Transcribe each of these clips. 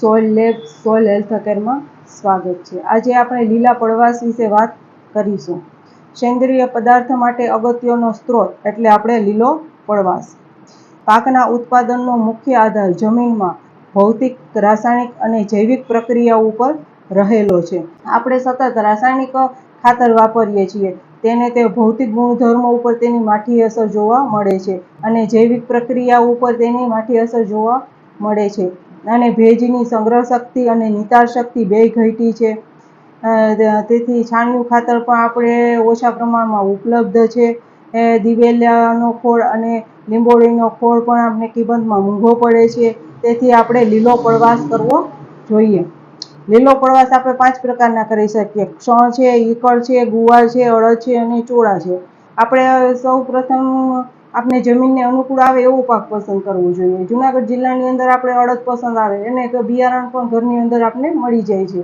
Soil lab soil health કેરમાં સ્વાગત છે. આજે આપણે લીલા પડવાશ વિશે વાત કરીશું. સેન્દ્રિય પદાર્થ માટે અગત્યનો સ્ત્રોત એટલે આપણે લીલો પડવાશ પાકના ઉત્પાદનનો મુખ્ય આધાર જમીનમાં ભૌતિક, રાસાયણિક અને જૈવિક પ્રક્રિયાઓ ઉપર રહેલો છે. આપણે સતત રાસાયણિક ખાતર વાપરીએ છીએ. તેને તે ભૌતિક ગુણધર્મો ઉપર તેની માઠી અસર જોવા મળે છે અને જૈવિક પ્રક્રિયા ઉપર તેની માઠી અસર જોવા મળે છે. અને ભેજની સંગ્રહ શક્તિ અને નિતાર શક્તિ બેય ઘટી છે. તેથી છાણિયું ખાતર પણ આપણે ઓછા પ્રમાણમાં ઉપલબ્ધ છે. એ દિવેલાનો ખોળ અને લીંબોળીનો ખોળ પણ આપણે કિંમતમાં મોંઘો પડે છે. તેથી આપણે લીલો પડવાશ કરવો જોઈએ. લીલો પડવાશ આપણે પાંચ પ્રકારના કરી શકીએ. ક્ષણ છે, ઈકળ છે, ગુવાર છે અડદ છે અને ચોળા છે. આપણે સૌ પ્રથમ આપણે જમીનને અનુકૂળ આવે એવો પાક પસંદ કરવો જોઈએ. જુનાગઢ જિલ્લાની અંદર આપણે અડદ પસંદ આવે એને બિયારણ પણ ઘરની અંદર આપણે મળી જાય છે.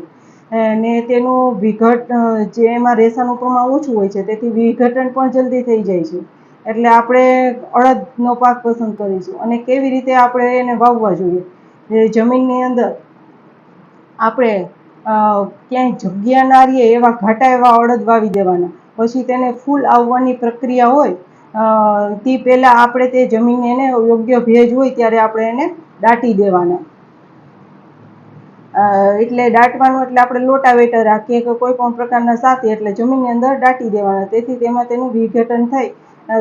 અને તેનું વિઘટ જે એમાં રેસાનું પ્રમાણ ઓછું હોય છે, તેથી વિઘટન પણ જલ્દી થઈ જાય છે. એટલે આપણે અડદનો પાક પસંદ કરીશું. અને કેવી રીતે આપણે એને વાવવા જોઈએ? જમીનની અંદર આપણે ક્યાંય જગ્યા ના રહીએ એવા ઘાટા એવા અડદ વાવી દેવાના. પછી તેને ફૂલ આવવાની પ્રક્રિયા હોય તે પહેલાં આપણે તે જમીન એને યોગ્ય ભેજ હોય ત્યારે આપણે એને દાટી દેવાના. એટલે દાટવાનું એટલે આપણે લોટાવેટર રાખીએ કે કોઈ પણ પ્રકારના સાથી એટલે જમીનની અંદર દાટી દેવાના. તેથી તેમાં તેનું વિઘટન થાય.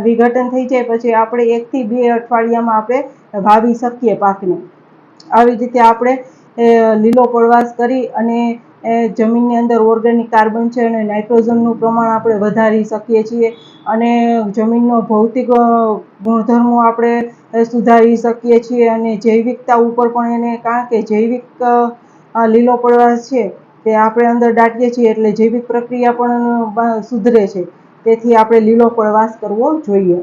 વિઘટન થઈ જાય પછી આપણે એકથી બે અઠવાડિયામાં આપણે વાવી શકીએ પાકને. આવી રીતે આપણે લીલો પડવાશ કરી અને એ, જમીનની અંદર ઓર્ગેનિક કાર્બન છે અને નાઇટ્રોજનનું પ્રમાણ આપણે વધારી શકીએ છીએ અને જમીનનો ભૌતિક ગુણધર્મો આપણે સુધારી શકીએ છીએ અને જૈવિકતા ઉપર પણ એને કારણ કે જૈવિક લીલો પડવાશ છે તે આપણે અંદર દાટીએ છીએ એટલે જૈવિક પ્રક્રિયા પણ સુધરે છે. તેથી આપણે લીલો પડવાશ કરવો જોઈએ.